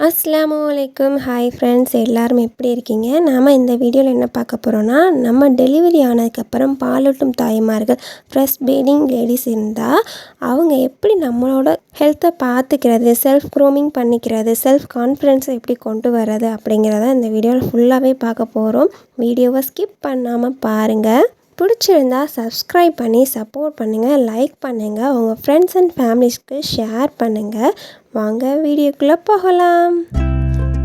அஸ்ஸலாமு வலைக்கம் hi friends எல்லாரும் எப்படி இருக்கீங்க? நாம் இந்த வீடியோவில் என்ன பார்க்க போகிறோன்னா நம்ம டெலிவரி ஆனதுக்கப்புறம் பாலூட்டும் தாய்மார்கள் ஃப்ரெஷ் பீடிங் லேடிஸ் இருந்தால் அவங்க எப்படி நம்மளோட ஹெல்த்தை பார்த்துக்கிறது செல்ஃப் க்ரோமிங் பண்ணிக்கிறது செல்ஃப் கான்ஃபிடென்ஸை எப்படி கொண்டு வர்றது அப்படிங்கிறத இந்த வீடியோவில் ஃபுல்லாகவே பார்க்க போகிறோம் வீடியோவை ஸ்கிப் பண்ணாமல் பாருங்கள் பிடிச்சிருந்தா சப்ஸ்கிரைப் பண்ணி சப்போர்ட் பண்ணுங்கள் லைக் பண்ணுங்கள் உங்கள் ஃப்ரெண்ட்ஸ் அண்ட் ஃபேமிலிஸ்க்கு ஷேர் பண்ணுங்கள் வாங்க வீடியோக்குள்ளே போகலாம்.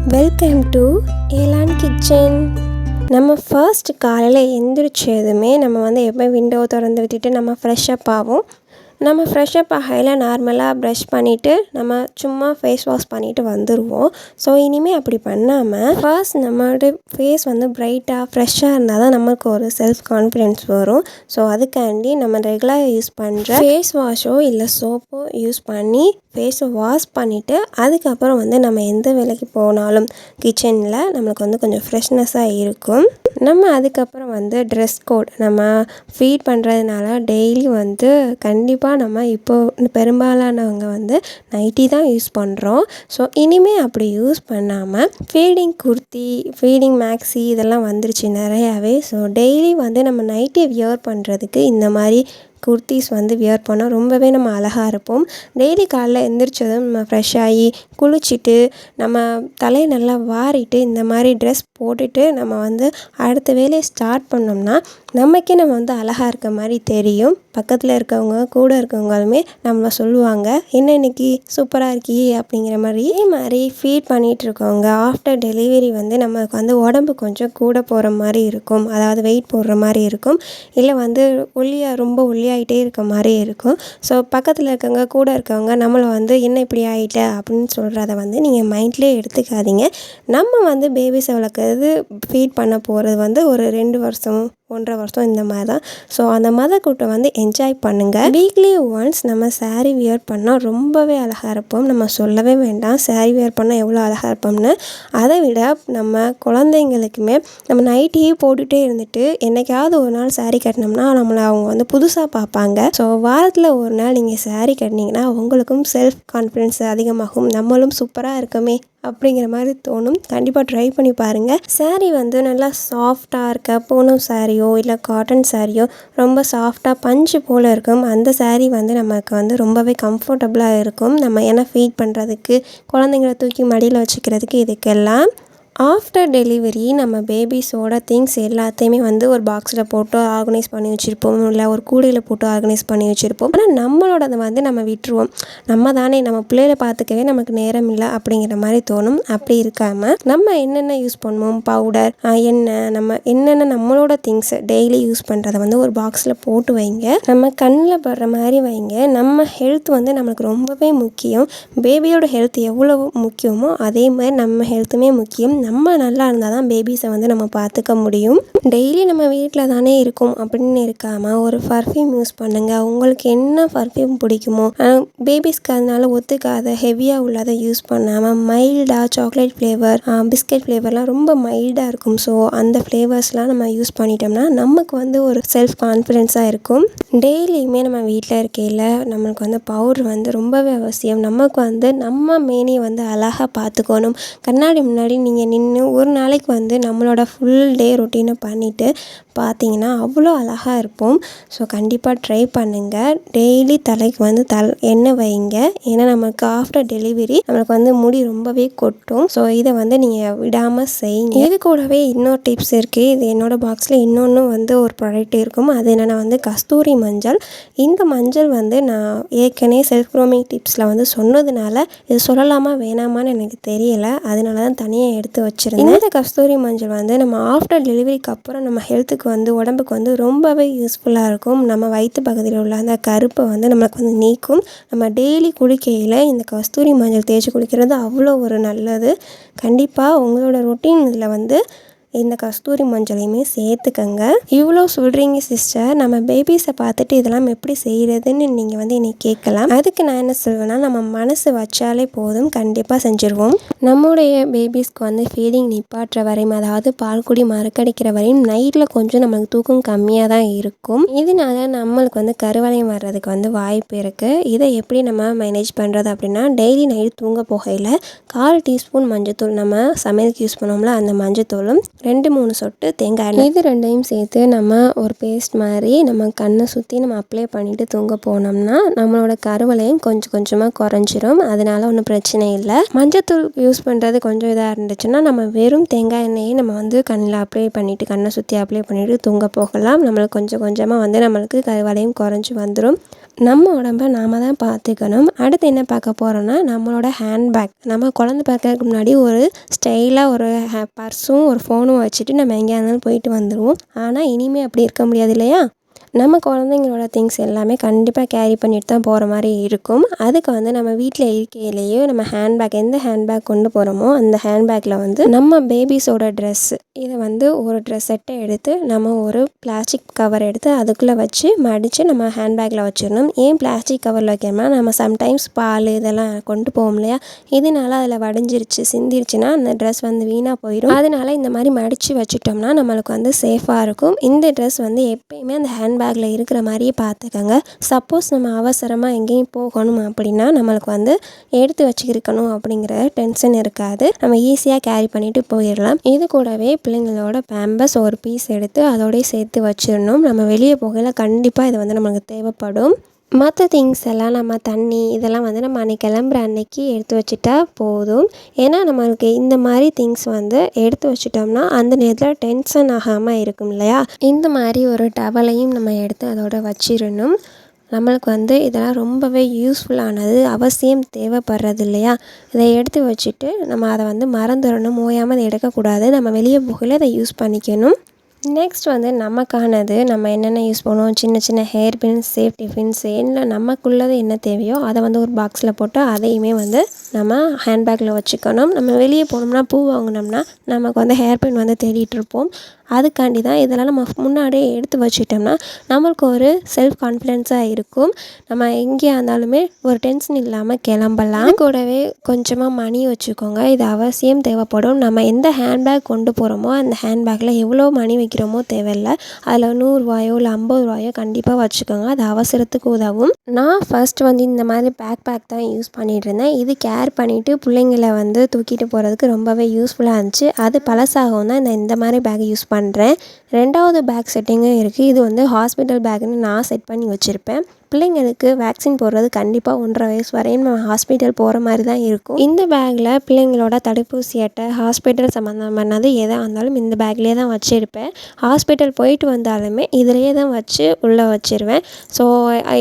வெல்கம் டு ஏலான் கிச்சன் நம்ம ஃபர்ஸ்ட் காலையில் எந்திரிச்சதுமே நம்ம வந்து எப்போ விண்டோ திறந்து விட்டுட்டு நம்ம ஃப்ரெஷ்ஷப் ஆகும் நம்ம ஃப்ரெஷ்ஷப் ஆகையில் நார்மலாக ப்ரஷ் பண்ணிவிட்டு நம்ம சும்மா ஃபேஸ் வாஷ் பண்ணிவிட்டு வந்துடுவோம் ஸோ இனிமேல் அப்படி பண்ணாமல் ஃபர்ஸ்ட் நம்மளோட ஃபேஸ் வந்து ப்ரைட்டாக ஃப்ரெஷ்ஷாக இருந்தால் தான் நம்மளுக்கு ஒரு செல்ஃப் கான்ஃபிடென்ஸ் வரும். ஸோ அதுக்காண்டி நம்ம ரெகுலராக யூஸ் பண்ணுற ஃபேஸ் வாஷோ இல்லை சோப்போ யூஸ் பண்ணி ஃபேஸை வாஷ் பண்ணிவிட்டு அதுக்கப்புறம் வந்து நம்ம எந்த வேலைக்கு போனாலும் கிச்சனில் நம்மளுக்கு வந்து கொஞ்சம் ஃப்ரெஷ்னஸாக இருக்கும். நம்ம அதுக்கப்புறம் வந்து ட்ரெஸ் கோட் நம்ம ஃபீட் பண்ணுறதுனால டெய்லி வந்து கண்டிப்பாக கண்டிப்பாக நம்ம இப்போது பெரும்பாலானவங்க வந்து நைட்டி தான் யூஸ் பண்ணுறோம் ஸோ இனிமேல் அப்படி யூஸ் பண்ணாமல் ஃபீடிங் குர்த்தி ஃபீடிங் மேக்ஸி இதெல்லாம் வந்துருச்சு நிறையாவே. ஸோ டெய்லி வந்து நம்ம நைட்டி வியர் பண்ணுறதுக்கு இந்த மாதிரி குர்த்திஸ் வந்து வியர் பண்ணால் ரொம்பவே நம்ம அழகாக இருப்போம். டெய்லி காலைல எந்திரிச்சதும் நம்ம ஃப்ரெஷ் ஆகி குளிச்சுட்டு நம்ம தலையை நல்லா வாரிட்டு இந்த மாதிரி ட்ரெஸ் போட்டுட்டு நம்ம வந்து அடுத்த வேலையை ஸ்டார்ட் பண்ணோம்னா நமக்கே நம்ம வந்து அழகாக இருக்க மாதிரி தெரியும். பக்கத்தில் இருக்கவங்க கூட இருக்கவங்களுமே நம்மளை சொல்லுவாங்க. என்ன இன்னைக்கு சூப்பராக இருக்கியே அப்படிங்கிற மாதிரி. இதே மாதிரி ஃபீட் பண்ணிகிட்டு இருக்கவங்க ஆஃப்டர் டெலிவரி வந்து நமக்கு வந்து உடம்பு கொஞ்சம் கூட போகிற மாதிரி இருக்கும். அதாவது வெயிட் போடுற மாதிரி இருக்கும். இல்லை வந்து ஒல்லியாக ரொம்ப ஒல்லியாக ஆகிட்டே இருக்க மாதிரி இருக்கும். ஸோ பக்கத்தில் இருக்கவங்க கூட இருக்கவங்க நம்மளை வந்து என்ன இப்படி ஆகிட்ட அப்படின்னு சொல்கிறத வந்து நீங்கள் மைண்ட்லேயே எடுத்துக்காதீங்க. நம்ம வந்து பேபிஸை வளர்க்குறது ஃபீட் பண்ண போகிறது வந்து ஒரு ரெண்டு வருஷம் ஒன்றரை வருஷம் இந்த மாதிரி தான். ஸோ அந்த மத கூட்டம் வந்து என்ஜாய் பண்ணுங்கள் வீக்லி ஒன்ஸ் நம்ம சாரீ வியர் பண்ணால் ரொம்பவே அழகாக இருப்போம். நம்ம சொல்லவே வேண்டாம். சாரீ வியர் பண்ணால் எவ்வளோ அழகாக இருப்போம்னு. அதை விட நம்ம குழந்தைங்களுக்குமே நம்ம நைட்டியே போட்டுகிட்டே இருந்துட்டு என்னைக்காவது ஒரு நாள் சாரீ கட்டினோம்னா நம்மளை அவங்க வந்து புதுசாக பார்ப்பாங்க. ஸோ வாரத்தில் ஒரு நாள் நீங்கள் சாரீ கட்டினீங்கன்னா உங்களுக்கும் செல்ஃப் கான்ஃபிடென்ஸ் அதிகமாகும். நம்மளும் சூப்பராக இருக்கோமே. அப்படிங்கிற மாதிரி தோணும். கண்டிப்பாக ட்ரை பண்ணி பாருங்கள் சாரீ வந்து நல்லா சாஃப்டாக இருக்க பூனம் சாரியோ இல்லை காட்டன் சாரியோ ரொம்ப சாஃப்டாக பஞ்சு போல் இருக்கும். அந்த சாரீ வந்து நமக்கு வந்து ரொம்பவே கம்ஃபர்டபுளாக இருக்கும். நம்ம ஏன்னா ஃபீட் பண்ணுறதுக்கு குழந்தைங்கள தூக்கி மடியில் வச்சுக்கிறதுக்கு இதுக்கெல்லாம். ஆஃப்டர் டெலிவரி நம்ம பேபிஸோட திங்ஸ் எல்லாத்தையுமே வந்து ஒரு பாக்ஸில் போட்டு ஆர்கனைஸ் பண்ணி வச்சுருப்போம். இல்லை ஒரு கூடையில் போட்டு ஆர்கனைஸ் பண்ணி வச்சுருப்போம். ஆனால் நம்மளோடதை வந்து நம்ம விட்டுருவோம். நம்ம தானே நம்ம பிள்ளைகளை பார்த்துக்கவே நமக்கு நேரம் இல்லை அப்படிங்கிற மாதிரி தோணும். அப்படி இருக்காமல் நம்ம என்னென்ன யூஸ் பண்ணுவோம்? பவுடர் எண்ணெய் நம்ம என்னென்ன நம்மளோட திங்ஸ் டெய்லி யூஸ் பண்ணுறதை வந்து ஒரு பாக்ஸில் போட்டு வைங்க. நம்ம கண்ணில் படுற மாதிரி வைங்க. நம்ம ஹெல்த் வந்து நம்மளுக்கு ரொம்பவே முக்கியம். பேபியோட ஹெல்த் எவ்வளோ முக்கியமோ அதே மாதிரி நம்ம ஹெல்த்துமே முக்கியம். நம்ம நல்லா இருந்தால் தான் பேபிஸை வந்து நம்ம பார்த்துக்க முடியும். டெய்லி நம்ம வீட்டில் தானே இருக்கோம் அப்படின்னு இருக்காமல் ஒரு பர்ஃப்யூம் யூஸ் பண்ணுங்கள் உங்களுக்கு என்ன பர்ஃப்யூம் பிடிக்குமோ பேபிஸ்க்கு அதனால ஒத்துக்காத ஹெவியாக உள்ளதை யூஸ் பண்ணாமல் மைல்டாக சாக்லேட் ஃப்ளேவர் பிஸ்கட் ஃப்ளேவர்லாம் ரொம்ப மைல்டாக இருக்கும். ஸோ அந்த ஃப்ளேவர்ஸ்லாம் நம்ம யூஸ் பண்ணிட்டோம்னா நமக்கு வந்து ஒரு செல்ஃப் கான்ஃபிடென்ஸாக இருக்கும். டெய்லியுமே நம்ம வீட்டில் இருக்கையில் நம்மளுக்கு வந்து பவுடர் வந்து ரொம்பவே அவசியம். நமக்கு வந்து நம்ம மேனியை வந்து அழகாக பார்த்துக்கணும். கண்ணாடி முன்னாடி நீங்கள் நின்று ஒரு நாளைக்கு வந்து நம்மளோட ஃபுல் டே ரொட்டீனை பண்ணிவிட்டு பார்த்தீங்கன்னா அவ்வளோ அழகாக இருப்போம். ஸோ கண்டிப்பாக ட்ரை பண்ணுங்கள் டெய்லி தலைக்கு வந்து தல் எண்ணெய் வைங்க. ஏன்னா நமக்கு ஆஃப்டர் டெலிவரி நம்மளுக்கு வந்து முடி ரொம்பவே கொட்டும். ஸோ இதை வந்து நீங்கள் விடாமல் செய்யுங்க. இது கூடவே இன்னொரு டிப்ஸ் இருக்குது இது என்னோடய பாக்ஸில் இன்னொன்று வந்து ஒரு ப்ராடக்ட் இருக்கும். அது என்னென்னா வந்து கஸ்தூரி மஞ்சள். இந்த மஞ்சள் வந்து நான் ஏற்கனவே செல்ஃப் க்ரோமிங் டிப்ஸில் வந்து சொன்னதுனால இது சொல்லலாமா வேணாமான்னு எனக்கு தெரியலை. அதனால தான் தனியாக எடுத்து வச்சுருந்தேன். இந்த கஸ்தூரி மஞ்சள் வந்து நம்ம ஆஃப்டர் டெலிவரிக்கு அப்புறம் நம்ம ஹெல்த்துக்கு வந்து உடம்புக்கு வந்து ரொம்பவே யூஸ்ஃபுல்லாக இருக்கும். நம்ம வயிற்று பகுதியில் உள்ள அந்த கருப்பை வந்து நம்மளுக்கு வந்து நீக்கும். நம்ம டெய்லி குளிக்கையில் இந்த கஸ்தூரி மஞ்சள் தேய்ச்சி குளிக்கிறது அவ்வளோ ஒரு நல்லது. கண்டிப்பாக உங்களோட ரொட்டீன் இதில் வந்து இந்த கஸ்தூரி மஞ்சளையுமே சேர்த்துக்கங்க. இவ்வளோ சொல்கிறீங்க சிஸ்டர் நம்ம பேபிஸை பார்த்துட்டு இதெல்லாம் எப்படி செய்கிறதுன்னு நீங்கள் வந்து என்னை கேட்கலாம். அதுக்கு நான் என்ன சொல்வேன்னா நம்ம மனசு வச்சாலே போதும். கண்டிப்பாக செஞ்சுருவோம். நம்முடைய பேபிஸ்க்கு வந்து ஃபீடிங் நிப்பாட்டுற வரையும் அதாவது பால்குடி மறக்கடிக்கிற வரையும் நைட்டில் கொஞ்சம் நம்மளுக்கு தூக்கம் கம்மியாக தான் இருக்கும். இதனால நம்மளுக்கு வந்து கருவளையம் வர்றதுக்கு வந்து வாய்ப்பு இருக்குது இதை எப்படி நம்ம மேனேஜ் பண்ணுறது அப்படின்னா டெய்லி நைட் தூங்க போகையில் கால் டீஸ்பூன் மஞ்சத்தூள் நம்ம சமையலுக்கு யூஸ் பண்ணோம்ல அந்த மஞ்சத்தூளும் ரெண்டு மூணு சொட்டு தேங்காய் எண்ணெய். இது ரெண்டையும் சேர்த்து நம்ம ஒரு பேஸ்ட் மாதிரி நம்ம கண்ணை சுற்றி நம்ம அப்ளை பண்ணிவிட்டு தூங்க போனோம்னா நம்மளோட கருவலையும் கொஞ்சம் கொஞ்சமாக குறைஞ்சிரும். அதனால ஒன்றும் பிரச்சனை இல்லை. மஞ்சத்தூள் யூஸ் பண்ணுறது கொஞ்சம் இதாக இருந்துச்சுன்னா நம்ம வெறும் தேங்காய் எண்ணெயை நம்ம வந்து கண்ணில் அப்ளை பண்ணிவிட்டு கண்ணை சுற்றி அப்ளை பண்ணிவிட்டு தூங்க போகலாம். நம்மளுக்கு கொஞ்சம் கொஞ்சமாக வந்து நம்மளுக்கு கருவலையும் குறைஞ்சி வந்துடும் நம்ம உடம்ப நாம தான் பார்த்துக்கணும் அடுத்து என்ன பார்க்க போகிறோன்னா நம்மளோட ஹேண்ட்பேக் நம்ம குழந்த பார்க்கறதுக்கு முன்னாடி ஒரு ஸ்டைலாக ஒரு ஹே பர்ஸும் ஒரு ஃபோனும் வச்சுட்டு நம்ம எங்கேயா இருந்தாலும் போயிட்டு வந்துடுவோம் ஆனால் இனிமேல் அப்படி இருக்க முடியாது இல்லையா? நம்ம குழந்தைங்களோட திங்ஸ் எல்லாமே கண்டிப்பாக கேரி பண்ணிட்டு தான் போகிற மாதிரி இருக்கும். அதுக்கு வந்து நம்ம வீட்டில் இருக்கையிலேயே நம்ம ஹேண்ட்பேக் எந்த ஹேண்ட்பேக் கொண்டு போகிறோமோ அந்த ஹேண்ட்பேக்கில் வந்து நம்ம பேபிஸோட ட்ரெஸ்ஸு இதை வந்து ஒரு ட்ரெஸ் செட்டை எடுத்து நம்ம ஒரு பிளாஸ்டிக் கவர் எடுத்து அதுக்குள்ளே வச்சு மடித்து நம்ம ஹேண்ட்பேக்கில் வச்சிடணும். ஏன் பிளாஸ்டிக் கவரில் வைக்கணும்னா நம்ம சம்டைம்ஸ் பால் இதெல்லாம் கொண்டு போவோம் இல்லையா? இதனால அதில் வடிஞ்சிருச்சு சிந்திருச்சுன்னா அந்த ட்ரெஸ் வந்து வீணாக போயிடும் அதனால இந்த மாதிரி மடித்து வச்சுட்டோம்னா நம்மளுக்கு வந்து சேஃபாக இருக்கும். இந்த ட்ரெஸ் வந்து எப்பயுமே அந்த ஹேண்ட்பேக் பேக்கில் இருக்கிற மாதிரியே பார்த்துக்கோங்க. சப்போஸ் நம்ம அவசரமாக எங்கேயும் போகணும் அப்படின்னா நம்மளுக்கு வந்து எடுத்து வச்சுருக்கணும் அப்படிங்கிற டென்ஷன் இருக்காது. நம்ம ஈஸியாக கேரி பண்ணிட்டு போயிடலாம். இது கூடவே பிள்ளைங்களோட பேம்பஸ் ஒரு பீஸ் எடுத்து அதோடய சேர்த்து வச்சிடணும். நம்ம வெளியே போகையில் கண்டிப்பாக இது வந்து நம்மளுக்கு தேவைப்படும். மற்ற திங்ஸ் எல்லாம் நம்ம தண்ணி இதெல்லாம் வந்து நம்ம அன்றைக்கி கிளம்புற அன்னைக்கு எடுத்து வச்சுட்டா போதும். ஏன்னா நம்மளுக்கு இந்த மாதிரி திங்ஸ் வந்து எடுத்து வச்சிட்டோம்னா அந்த நேரத்தில் டென்ஷன் ஆகாமல் இருக்கும் இல்லையா? இந்த மாதிரி ஒரு டவலையும் நம்ம எடுத்து அதோட வச்சிடணும். நம்மளுக்கு வந்து இதெல்லாம் ரொம்பவே யூஸ்ஃபுல்லானது அவசியம் தேவைப்படுறது இல்லையா? இதை எடுத்து வச்சுட்டு நம்ம அதை வந்து மறந்துடணும் ஓயாமல் அதை எடுக்கக்கூடாது. நம்ம வெளியே போகல அதை யூஸ் பண்ணிக்கணும். நெக்ஸ்ட் வந்து நமக்கானது நம்ம என்னென்ன யூஸ் பண்ணுவோம் சின்ன சின்ன ஹேர் பின்ஸ் சேஃப்டி பின்ஸ் இல்லை நமக்குள்ளது என்ன தேவையோ அதை வந்து ஒரு பாக்ஸில் போட்டு அதையுமே வந்து நம்ம ஹேண்ட்பேக்கில் வச்சுக்கணும். நம்ம வெளியே போனோம்னா பூ வாங்கினோம்னா நமக்கு வந்து ஹேர் பின் வந்து தேடிட்டு இருப்போம். அதுக்காண்டி தான் இதெல்லாம் நம்ம முன்னாடியே எடுத்து வச்சிட்டோம்னா நம்மளுக்கு ஒரு செல்ஃப் கான்ஃபிடென்ஸாக இருக்கும். நம்ம எங்கேயா இருந்தாலுமே ஒரு டென்ஷன் இல்லாமல் கிளம்பலாம். கூடவே கொஞ்சமாக மணி வச்சுக்கோங்க. இது அவசியம் தேவைப்படும். நம்ம எந்த ஹேண்ட்பேக் கொண்டு போகிறோமோ அந்த ஹேண்ட்பேக்கில் எவ்வளோ மணி வைக்கிறோமோ தேவையில்லை. அதில் நூறுரூவாயோ இல்லை ஐம்பது ரூபாயோ கண்டிப்பாக வச்சுக்கோங்க. அது அவசரத்துக்கு உதவும். நான் ஃபர்ஸ்ட் வந்து இந்த மாதிரி பேக் பேக் தான் யூஸ் பண்ணிகிட்டு இருந்தேன் இது கேர் பண்ணிவிட்டு பிள்ளைங்கள வந்து தூக்கிட்டு போகிறதுக்கு ரொம்பவே யூஸ்ஃபுல்லாக இருந்துச்சு. அது பழசாகவும் தான் நான் இந்த மாதிரி பேக் யூஸ் பண்ணுறேன் ரெண்டாவது பேக் செட்டிங்கும் இருக்குது இது வந்து ஹாஸ்பிட்டல் பேக்குன்னு நான் செட் பண்ணி வச்சுருப்பேன். பிள்ளைங்களுக்கு வேக்சின் போடுறது கண்டிப்பாக ஒன்றரை வயசு வரையும் நம்ம ஹாஸ்பிட்டல் போகிற மாதிரி தான் இருக்கும். இந்த பேக்கில் பிள்ளைங்களோட தடுப்பூசி அட்டை ஹாஸ்பிட்டல் சம்மந்தமானது எதாக இருந்தாலும் இந்த பேக்லேயே தான் வச்சுருப்பேன். ஹாஸ்பிட்டல் போயிட்டு வந்தாலுமே இதிலேயே தான் வச்சு உள்ளே வச்சிருவேன். ஸோ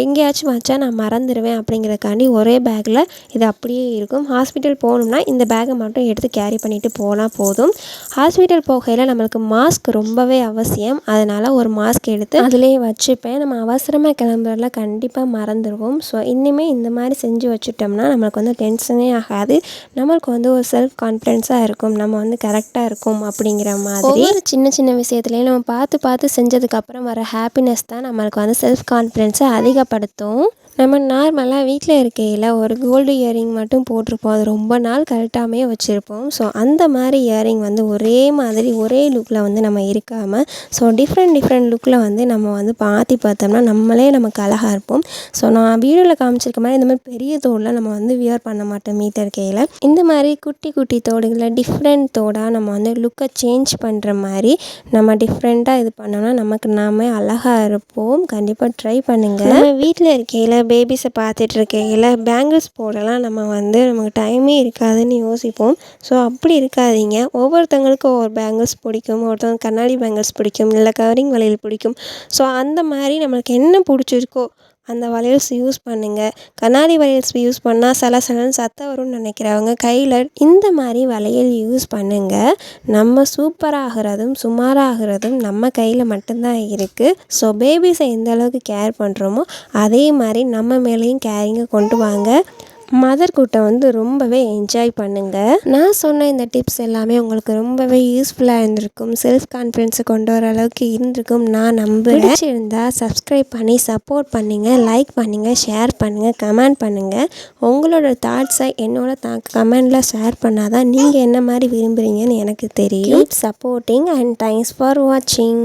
எங்கேயாச்சும் வச்சா நான் மறந்துடுவேன் அப்படிங்கிறக்காண்டி ஒரே பேக்கில் இது அப்படியே இருக்கும். ஹாஸ்பிட்டல் போகணும்னா இந்த பேக்கை மட்டும் எடுத்து கேரி பண்ணிவிட்டு போனால் போதும். ஹாஸ்பிட்டல் போகையில் நம்மளுக்கு மாஸ்க் ரொம்பவே அவசியம். அதனால் ஒரு மாஸ்க் எடுத்து அதிலே வச்சுப்பேன். நம்ம அவசரமாக கிளம்புறதுல கண்டிப்பாக கண்டிப்பாக மறந்துடுவோம் ஸோ இன்னுமே இந்த மாதிரி செஞ்சு வச்சுட்டோம்னா நம்மளுக்கு வந்து டென்ஷனே ஆகாது. நம்மளுக்கு வந்து ஒரு செல்ஃப் கான்ஃபிடென்ஸாக இருக்கும். நம்ம வந்து கரெக்டாக இருக்கும் அப்படிங்கிற மாதிரி. ஒவ்வொரு சின்ன சின்ன விஷயத்துலையும் நம்ம பார்த்து பார்த்து செஞ்சதுக்கப்புறம் வர ஹாப்பினஸ் தான் நம்மளுக்கு வந்து செல்ஃப் கான்ஃபிடென்ஸை அதிகப்படுத்தும். நம்ம நார்மலாக வீட்டில் இருக்கையில் ஒரு கோல்டு இயரிங் மட்டும் போட்டிருப்போம். அது ரொம்ப நாள் கழட்டாமே வச்சுருப்போம். ஸோ அந்த மாதிரி இயரிங் வந்து ஒரே மாதிரி ஒரே லுக்கில் வந்து நம்ம இருக்காமல் ஸோ டிஃப்ரெண்ட் டிஃப்ரெண்ட் லுக்கில் வந்து நம்ம வந்து பார்த்து பார்த்தோம்னா நம்மளே நமக்கு அழகாக இருப்போம். ஸோ நான் வீடியோவில் காமிச்சிருக்க மாதிரி இந்த மாதிரி பெரிய தோடில் நம்ம வந்து வியர் பண்ண மாட்டோம் மீட்டர் இருக்கையில். இந்த மாதிரி குட்டி குட்டி தோடுகளை டிஃப்ரெண்ட் தோடாக நம்ம வந்து லுக்கை சேஞ்ச் பண்ணுற மாதிரி நம்ம டிஃப்ரெண்ட்டாக இது பண்ணோம்னா நமக்கு நாமே அழகாக இருப்போம். கண்டிப்பாக ட்ரை பண்ணுங்கள் வீட்டில் இருக்கையில் பேபிஸை பார்த்துட்டு இருக்கையில் பேங்கிள்ஸ் போடலாம். நம்ம வந்து நமக்கு டைமே இருக்காதுன்னு யோசிப்போம். ஸோ அப்படி இருக்காதீங்க. ஒவ்வொருத்தவங்களுக்கும் ஒவ்வொரு பேங்கிள்ஸ் பிடிக்கும். ஒருத்தவங்க கண்ணாடி பேங்கிள்ஸ் பிடிக்கும். இல்லை கவரிங் வளையல் பிடிக்கும். ஸோ அந்த மாதிரி நம்மளுக்கு என்ன பிடிச்சிருக்கோ அந்த வளையல்ஸ் யூஸ் பண்ணுங்கள் கண்ணாடி வளையல்ஸ் யூஸ் பண்ணால் சல சலன்னு சத்தம் வரும்னு நினைக்கிறவங்க கையில் இந்த மாதிரி வளையல் யூஸ் பண்ணுங்கள் நம்ம சூப்பராகிறதும் சுமாராகிறதும் நம்ம கையில் மட்டும்தான் இருக்குது ஸோ பேபிஸை எந்த அளவுக்கு கேர் பண்ணுறோமோ அதே மாதிரி நம்ம மேலேயும் கேரிங்கை கொண்டு வாங்க. மதர் கூட்டம் வந்து ரொம்பவே என்ஜாய் பண்ணுங்கள் நான் சொன்ன இந்த டிப்ஸ் எல்லாமே உங்களுக்கு ரொம்பவே யூஸ்ஃபுல்லாக இருந்திருக்கும். செல்ஃப் கான்ஃபிடென்ஸை கொண்டு வர அளவுக்கு இருந்திருக்கும். நான் நம்புகிறேன் இருந்தால் சப்ஸ்கிரைப் பண்ணி சப்போர்ட் பண்ணுங்கள் லைக் பண்ணுங்கள் ஷேர் பண்ணுங்கள் கமெண்ட் பண்ணுங்கள் உங்களோட தாட்ஸை என்னோட தா கமெண்டில் ஷேர் பண்ணால் தான் நீங்கள் என்ன மாதிரி விரும்புகிறீங்கன்னு எனக்கு தெரியும். சப்போர்ட்டிங் அண்ட் தேங்க்ஸ் ஃபார் வாட்சிங்